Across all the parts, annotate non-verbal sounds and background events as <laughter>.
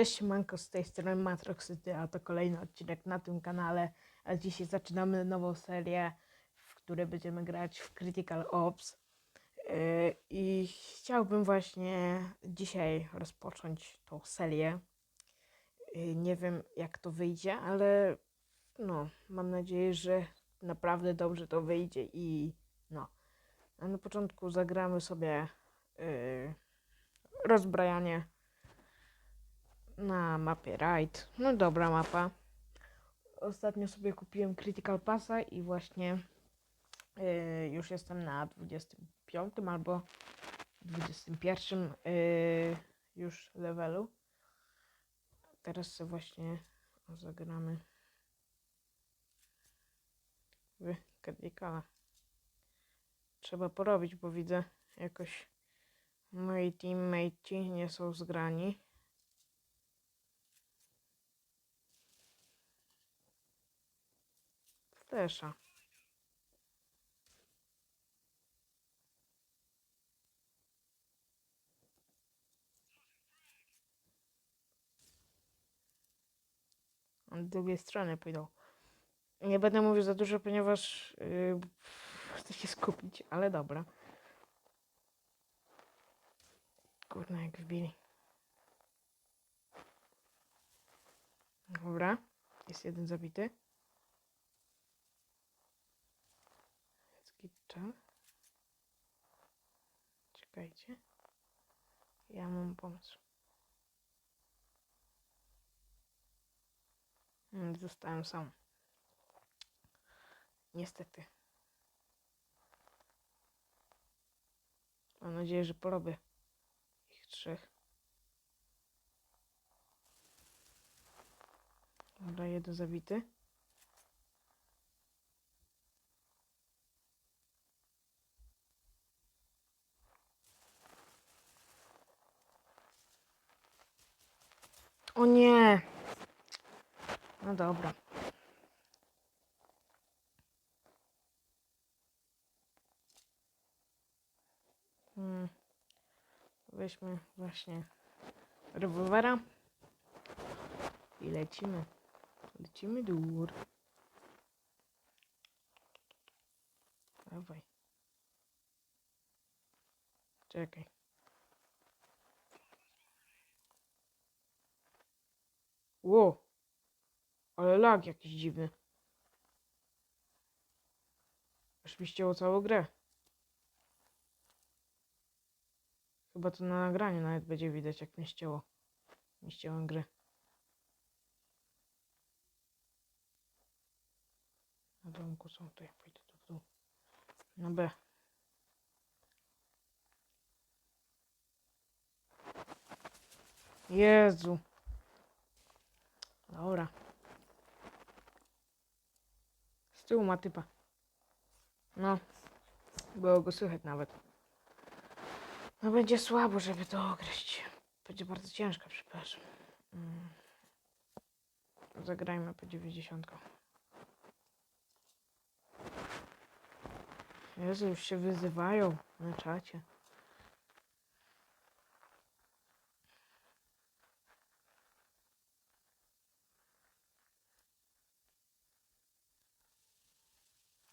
Cześć, manko z tej strony Matroxyty, a to kolejny odcinek na tym kanale. A dzisiaj zaczynamy nową serię, w której będziemy grać w Critical Ops. Yy, I chciałbym właśnie dzisiaj rozpocząć tą serię. Yy, Nie wiem jak to wyjdzie, ale no, mam nadzieję, że naprawdę dobrze to wyjdzie i no. A na początku zagramy sobie yy, rozbrajanie na mapie Ride. No dobra mapa. Ostatnio sobie kupiłem Critical Passa i właśnie yy, już jestem na 25 albo 21 yy, już levelu. Teraz sobie właśnie zagramy w Criticala. Trzeba porobić, bo widzę jakoś moi teammate nie są zgrani. Flesza. Od drugiej strony pójdą. Nie będę mówił za dużo, ponieważ yy, chcę się skupić, ale dobra. Kurna, jak wbili. Dobra, jest jeden zabity. Skipczal. Czekajcie. Ja mam pomysł. Mm, Zostałem sam. Niestety. Mam nadzieję, że porobię ich trzech. Dobra, jeden zabity. O nie! No dobra. Hmm. Weźmy właśnie rewolwera i lecimy. Lecimy dur. Dawaj. Czekaj. Ło! Ale lag jakiś dziwny. Aż mi ścięło całą grę. Chyba to na nagraniu nawet będzie widać jak mnie ścięło. Nie ścięłem gry. Na domku są, to ja pójdę tu w dół. Na B. Jezu. Dobra. Z tyłu ma typa. No. Było go słychać nawet. No będzie słabo, żeby to ograć. Będzie bardzo ciężko, przepraszam. Mm. Zagrajmy po 90. Jezu, już się wyzywają na czacie.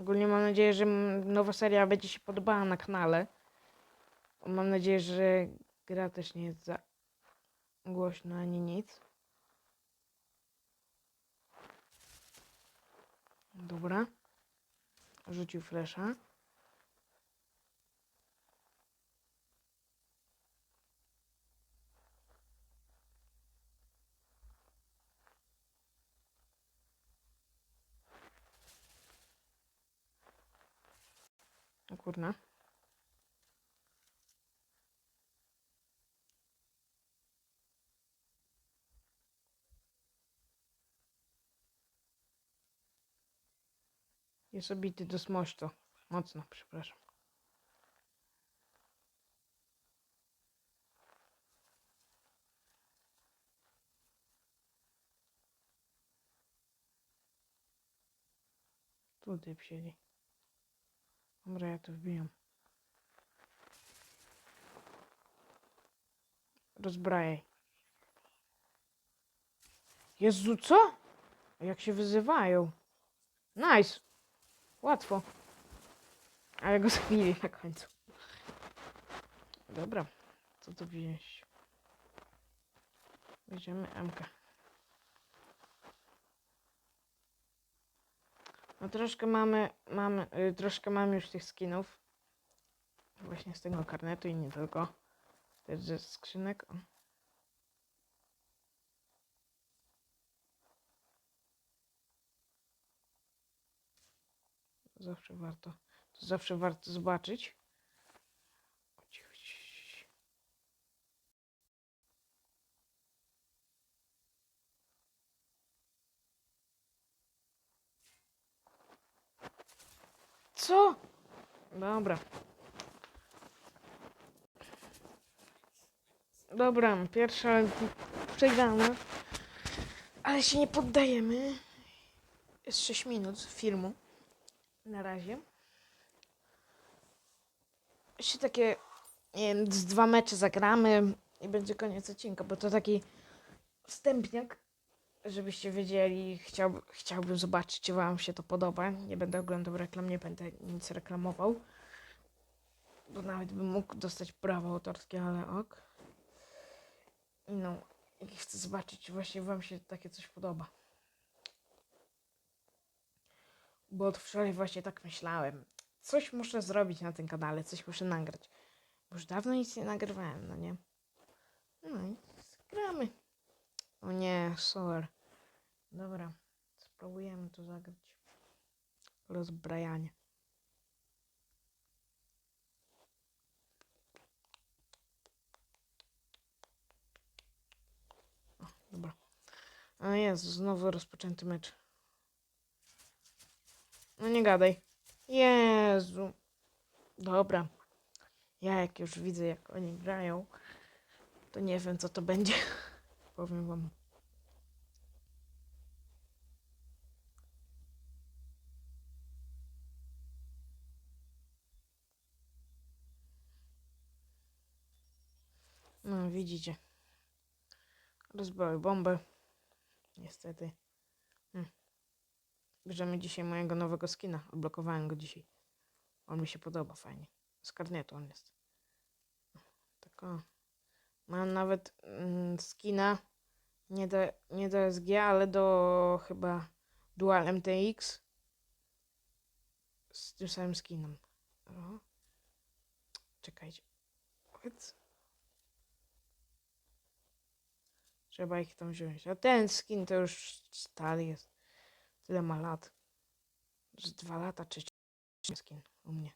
Ogólnie mam nadzieję, że nowa seria będzie się podobała na kanale. Mam nadzieję, że gra też nie jest za głośna ani nic. Dobra. Rzucił flesza. O kurna. Jest obity do smośto. Mocno, przepraszam. Tutaj wsiedzi. Dobra, ja to wbijam. Rozbrajaj. Jezu, co? Jak się wyzywają. Nice. Łatwo. Ale go <laughs> zabili na końcu. Dobra. Co tu wziąć? Weźmiemy MK. No troszkę mamy, mamy, troszkę mamy już tych skinów. Właśnie z tego karnetu i nie tylko. Też ze skrzynek. Zawsze warto, to zawsze warto zobaczyć. O, cicho, cicho, cicho. Co? Dobra. Dobra, pierwsza przegrana. Ale się nie poddajemy. Jest 6 minut filmu. Na razie. Jeszcze takie, nie wiem, z dwa mecze zagramy i będzie koniec odcinka, bo to taki wstępniak, żebyście wiedzieli. Chciałby, chciałbym zobaczyć, czy wam się to podoba. Nie będę oglądał reklam, nie będę nic reklamował. Bo nawet bym mógł dostać prawo autorskie, ale ok. No, i chcę zobaczyć, czy właśnie wam się takie coś podoba. Bo od wczoraj właśnie tak myślałem. Coś muszę zrobić na tym kanale, coś muszę nagrać. Bo już dawno nic nie nagrywałem, no nie? No i gramy. O nie, Solar. Dobra, spróbujemy to zagrać. Rozbrajanie. O, dobra. A jest, znowu rozpoczęty mecz. No nie gadaj. Jezu. Dobra. Ja jak już widzę, jak oni grają, to nie wiem, co to będzie. Powiem wam. No, widzicie. Rozbrały bombę. Niestety. Bierzemy dzisiaj mojego nowego skina. Odblokowałem go dzisiaj. On mi się podoba fajnie. Z karnetu on jest. Tak o. Mam nawet mm, skina nie do, nie do SG, ale do chyba Dual MTX z tym samym skinem. O. Czekajcie. Trzeba ich tam wziąć. A ten skin to już stary jest. Tyle ma lat. Z dwa lata czy skin u mnie.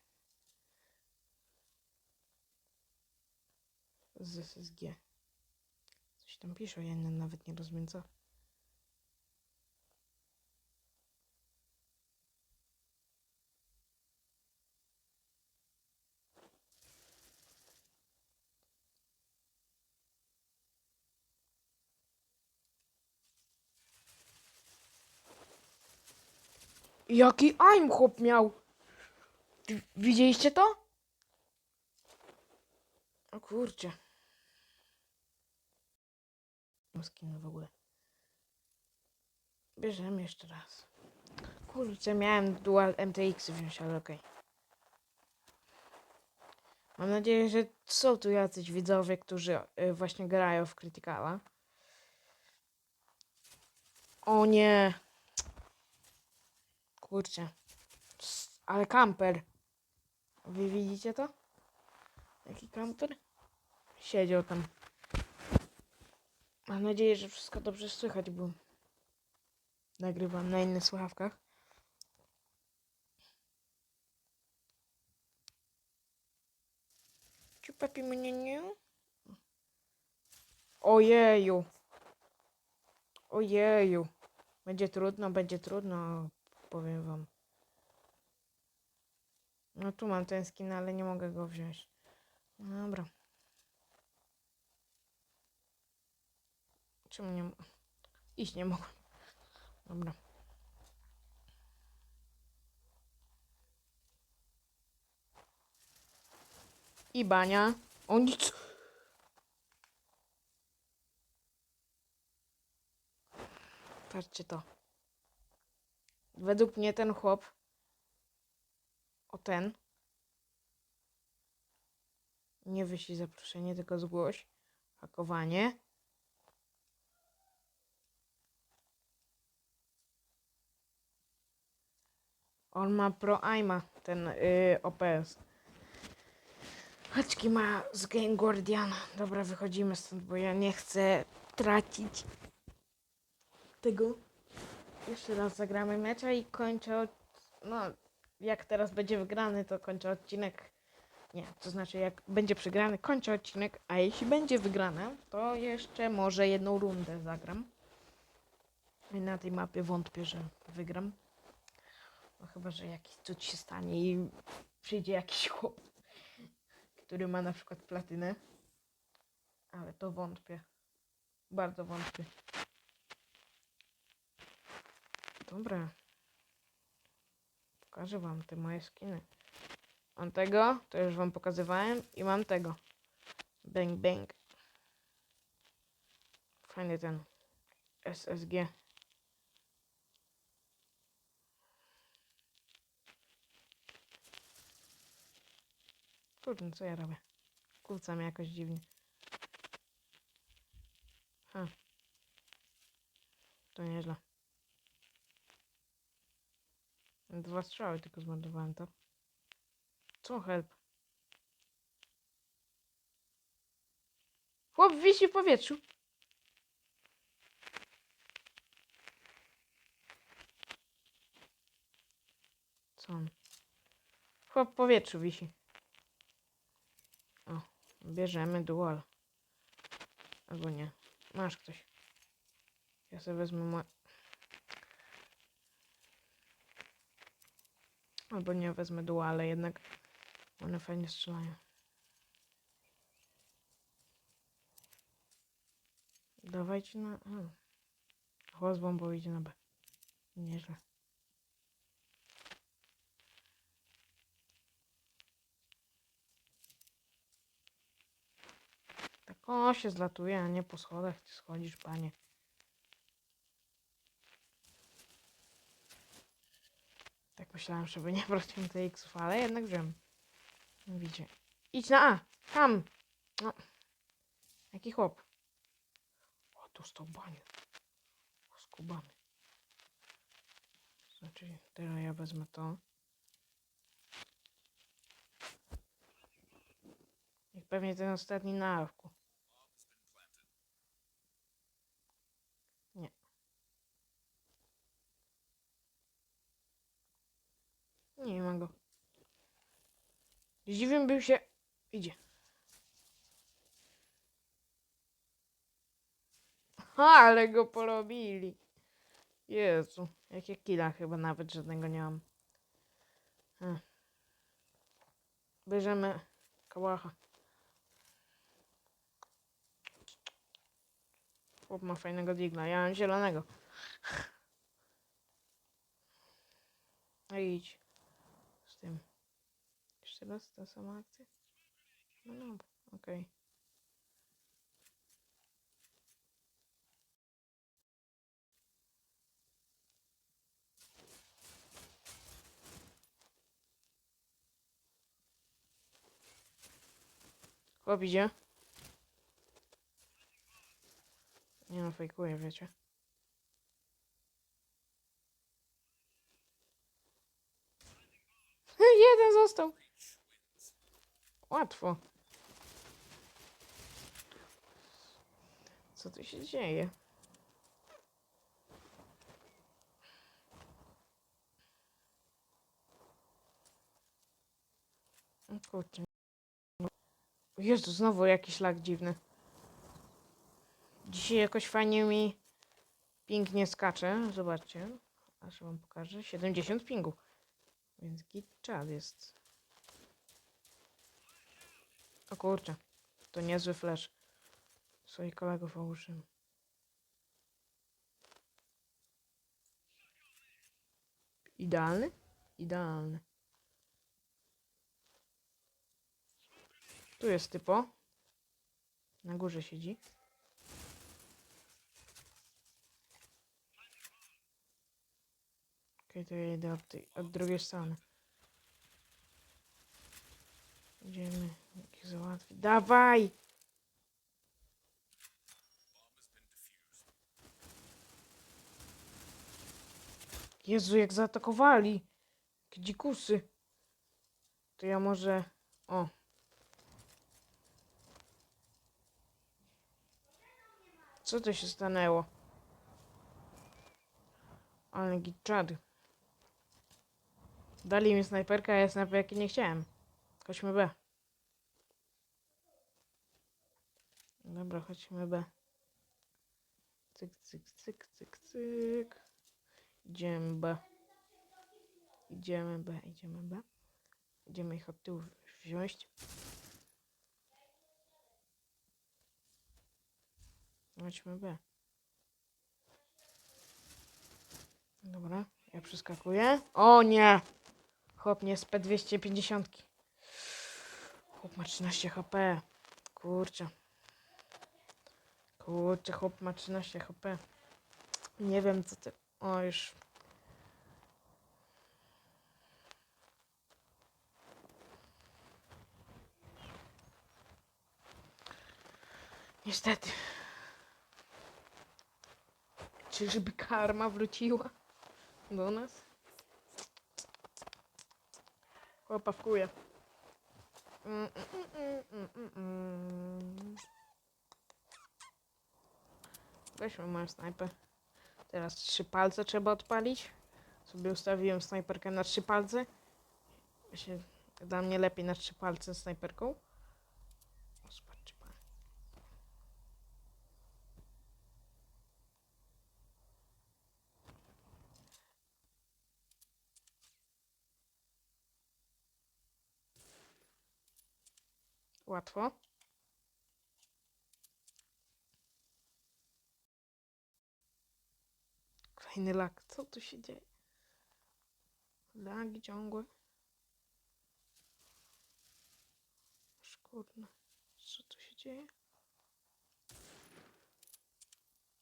Z SSG. Tam pisze, ja nawet nie rozumiem co. Jaki aim chłop miał? Widzieliście to? O kurczę. Skin w ogóle. Bierzemy jeszcze raz. Kurczę, miałem dual MTX wziąć, ale okej. Mam nadzieję, że są tu jacyś widzowie, którzy y, właśnie grają w Criticala. O nie. Kurczę. Ale kamper. Wy widzicie to? Jaki kamper? Siedział tam. Mam nadzieję, że wszystko dobrze słychać, bo nagrywam na innych słuchawkach. Ciupapi mnie nie? Ojeju. Ojeju. Będzie trudno, będzie trudno, powiem wam. No tu mam ten skin, ale nie mogę go wziąć. Dobra. Czemu nie mo- Iść nie mogłem. Dobra. I bania. O nic. Patrzcie to. Według mnie ten chłop. O ten. Nie wyślij zaproszenie, tylko zgłoś. Hakowanie. On ma Pro Aima, ten y, OPS. Haczki ma z Game Guardian. Dobra, wychodzimy stąd, bo ja nie chcę tracić tego. Jeszcze raz zagramy mecza i kończę. Od... No, jak teraz będzie wygrany, to kończę odcinek. Nie, to znaczy, jak będzie przegrany, kończę odcinek, a jeśli będzie wygrany, to jeszcze może jedną rundę zagram. I na tej mapie wątpię, że wygram. No chyba, że jakiś cud się stanie i przyjdzie jakiś <laughs> chłop, który ma na przykład platynę. Ale to wątpię. Bardzo wątpię. Dobra. Pokażę wam te moje skiny. Mam tego, to już wam pokazywałem i mam tego. Bang bang. Fajny ten SSG. Kurde, co ja robię? Kłócam jakoś dziwnie. Ha. To nieźle. Dwa strzały tylko zmarnowałem to. Co help? Chłop wisi w powietrzu. Co on? Chłop w powietrzu wisi. Bierzemy dual. Albo nie. Masz ktoś. Ja sobie wezmę moje... Albo nie wezmę duale, jednak one fajnie strzelają. Dawajcie na... A. Chłop z bombą idzie na B. Nieźle. O się zlatuje, a nie po schodach ty schodzisz, panie. Tak myślałem, żeby nie brać mi tej X-ów, ale jednak wziąłem. Widzicie. Idź na A! Tam! No. Jaki chłop? O, tu stał banie. Skubany. Znaczy, teraz ja wezmę to. Jak pewnie ten ostatni na awku. Nie. Nie ma go. Zdziwię był się. Idzie. Ha, ale go porobili. Jezu, jakie killa chyba nawet żadnego nie mam. Hm. Bierzemy kałacha. Chłop ma fajnego digla, ja mam zielonego. <laughs> No idź. Tym. Jeszcze raz ta sama akcja? No no, okej. Chłop idzie. Nie no, fejkuję, wiecie. Jeden został. Łatwo. Co tu się dzieje? O Kurczę. Jezu, znowu jakiś lag dziwny. Dzisiaj jakoś fajnie mi pięknie skacze. Zobaczcie. Aż wam pokażę. 70 pingu. Więc git czad jest. O kurczę. To niezły flash. Swoich kolegów ogłuszyłem. Idealny? Idealny. Tu jest typo. Na górze siedzi. Okej, to ja idę od, tej, od drugiej strony. Idziemy ich załatwić. Dawaj! Jezu, jak zaatakowali! Dzikusy. To ja może... O. Co to się stanęło? Ale giczady. Dali mi snajperkę, a ja snajperki nie chciałem. Chodźmy B. Dobra, chodźmy B. Cyk, cyk, cyk, cyk, cyk. Idziemy B. Idziemy B, idziemy B. Idziemy ich od tyłu wziąć. Chodźmy B. Dobra, ja przeskakuję. O nie! Chłop nie z P250. Chłop ma 13 HP. Kurczę. Kurczę, chłop ma 13 HP. Nie wiem co ty... O, już... Niestety. Czyżby karma wróciła do nas? Chłopa wkuje. Mm, mm, mm. Weźmy moją snajpę. Teraz trzy palce trzeba odpalić. Sobie ustawiłem snajperkę na trzy palce. Się, dla mnie lepiej na trzy palce snajperką. O, zobaczcie, pan. Łatwo. Kolejny lag. Co tu się dzieje? Lagi ciągłe. Szkodne. Co tu się dzieje?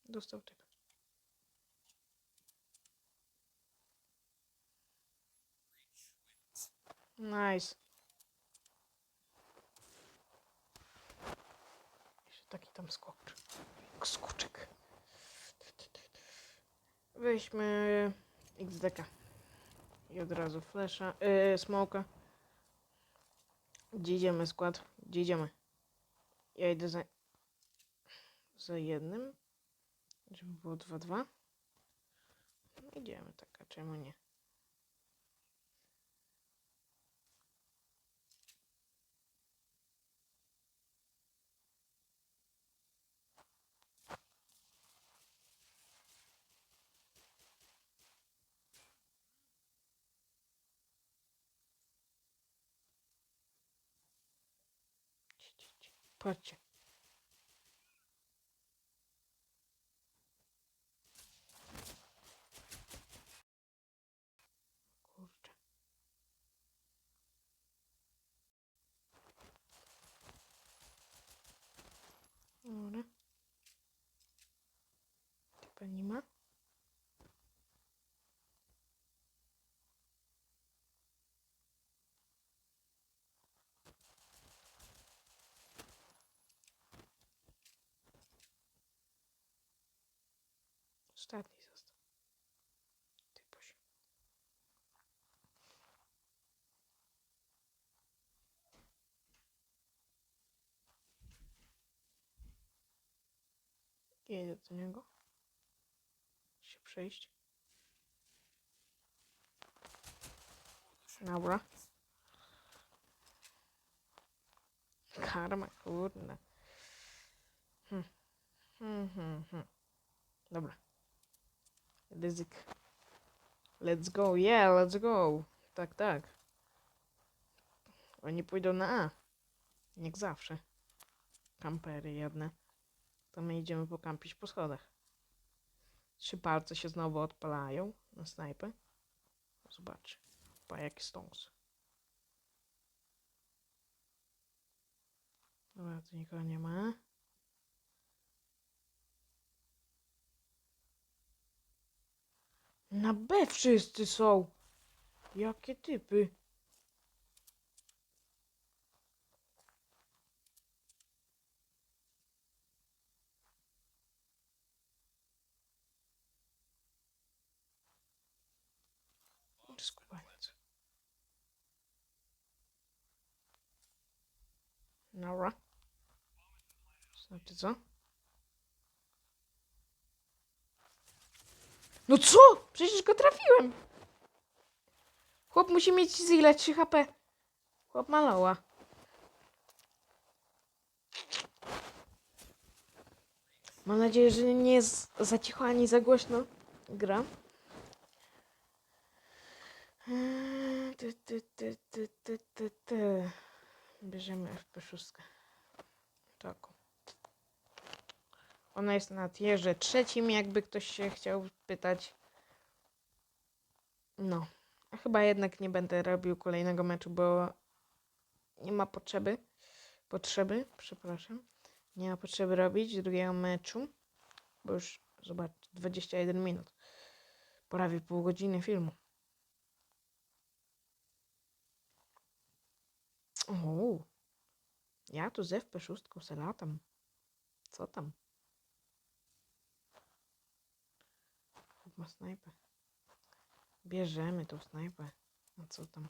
Dostał tego. Nice. Taki tam skok. Skoczek. Weźmy XDK. I od razu flesza. Yy, smoka. Gdzie idziemy skład? Gdzie idziemy? Ja idę za... Za jednym. Żeby było 2-2. No idziemy tak, a czemu nie? Patrzcie. Dobra. Chyba nie ma. Ostatni został. Typuś. Jedę do niego. Się przejść. Dobra. Karma, kurde. Hmm. Hmm, hmm, hmm. Dobra. Ryzyk. Let's go, yeah, let's go. Tak, tak. Oni pójdą na A. Jak zawsze. Kampery jedne. To my idziemy pokampić po schodach. Trzy palce się znowu odpalają na snajpę. Zobacz. Pa jaki stąs. Dobra, tu nikogo nie ma. Na B wszyscy są. Jakie typy. Dobra. Znaczy co? No co? Przecież go trafiłem. Chłop musi mieć z ile? 3 HP. Chłop maloła. Mam nadzieję, że nie jest za cicho ani za głośno gra. Eee, Ty, ty, ty, ty, ty, ty, ty. Bierzemy FP6. Taką. Ona jest na tierze trzecim, jakby ktoś się chciał pytać. No. Chyba jednak nie będę robił kolejnego meczu, bo nie ma potrzeby. Potrzeby, przepraszam. Nie ma potrzeby robić drugiego meczu, bo już, zobacz, 21 minut. Prawie pół godziny filmu. O, ja tu z FP6 se latam. Co tam? Chłop Ma snajpę. Bierzemy tą snajpę. A co tam?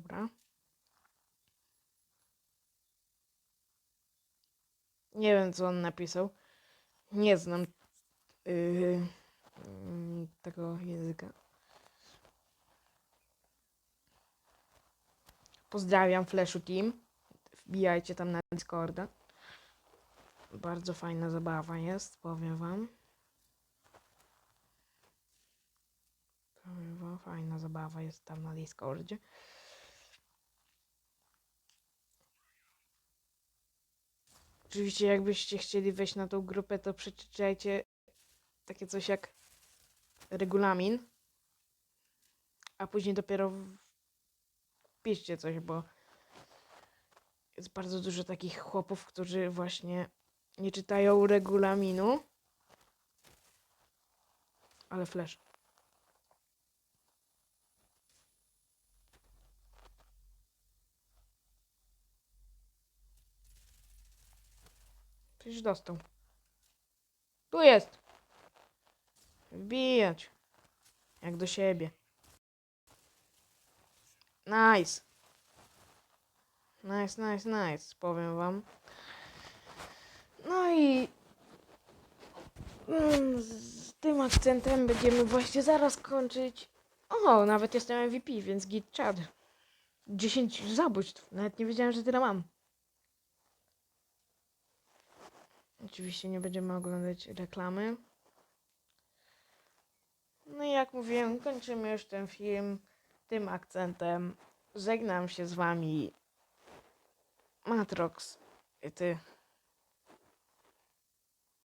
Dobra. Nie wiem, co on napisał. Nie znam yy, tego języka. Pozdrawiam Flashu Team. Wbijajcie tam na Discorda. Bardzo fajna zabawa jest, powiem wam. Powiem wam, fajna zabawa jest tam na Discordzie. Oczywiście, jakbyście chcieli wejść na tą grupę, to przeczytajcie takie coś jak regulamin, a później dopiero piszcie coś, bo jest bardzo dużo takich chłopów, którzy właśnie nie czytają regulaminu, ale flash. Przecież dostał. Tu jest. Wbijać. Jak do siebie. Nice. Nice, nice, nice. Powiem wam. No i mm, z tym akcentem będziemy właśnie zaraz kończyć. O, nawet jestem MVP, więc git chad. 10 zabójstw. Nawet nie wiedziałem, że tyle mam. Oczywiście nie będziemy oglądać reklamy. No i jak mówiłem, kończymy już ten film tym akcentem. Żegnam się z wami. Matrox. Ty.